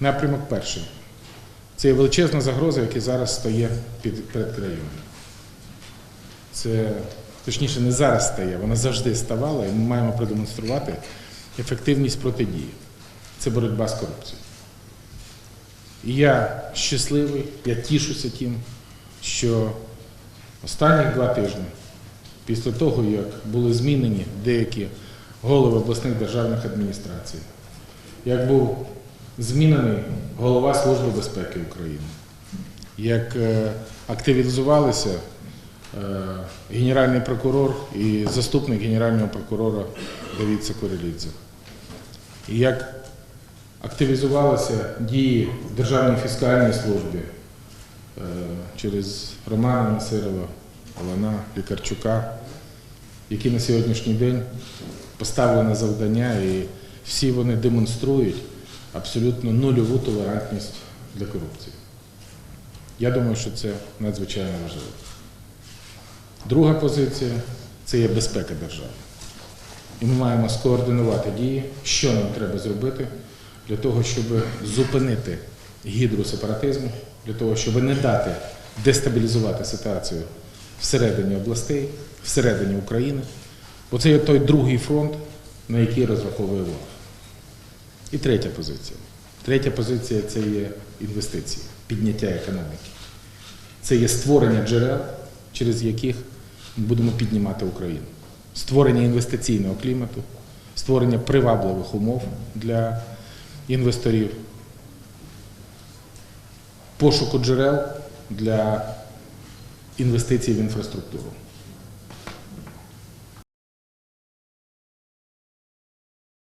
Напрямок перший. Це є величезна загроза, яка зараз стає під, перед країною. Це, точніше, не зараз стає, вона завжди ставала, і ми маємо продемонструвати ефективність протидії. Це боротьба з корупцією. І я щасливий, я тішуся тим, що останні два тижні, після того, як були змінені деякі голови обласних державних адміністрацій, як був змінений голова Служби безпеки України, як е, активізувалися е, генеральний прокурор і заступник генерального прокурора Давід Сокорелідзе, і як активізувалися дії в Державній фіскальній службі е, через Романа Насирова, Олена Лікарчука, які на сьогоднішній день поставлені завдання, і всі вони демонструють абсолютно нульову толерантність для корупції. Я думаю, що це надзвичайно важливо. Друга позиція це є безпека держави. І ми маємо скоординувати дії, що нам треба зробити для того, щоб зупинити гідру сепаратизму, для того, щоб не дати дестабілізувати ситуацію всередині областей, всередині України. Бо це є той другий фронт, на який розраховує ворог. І третя позиція. Третя позиція це є інвестиції, підняття економіки. Це є створення джерел, через яких ми будемо піднімати Україну. Створення інвестиційного клімату, створення привабливих умов для інвесторів, пошуку джерел для інвестицій в інфраструктуру.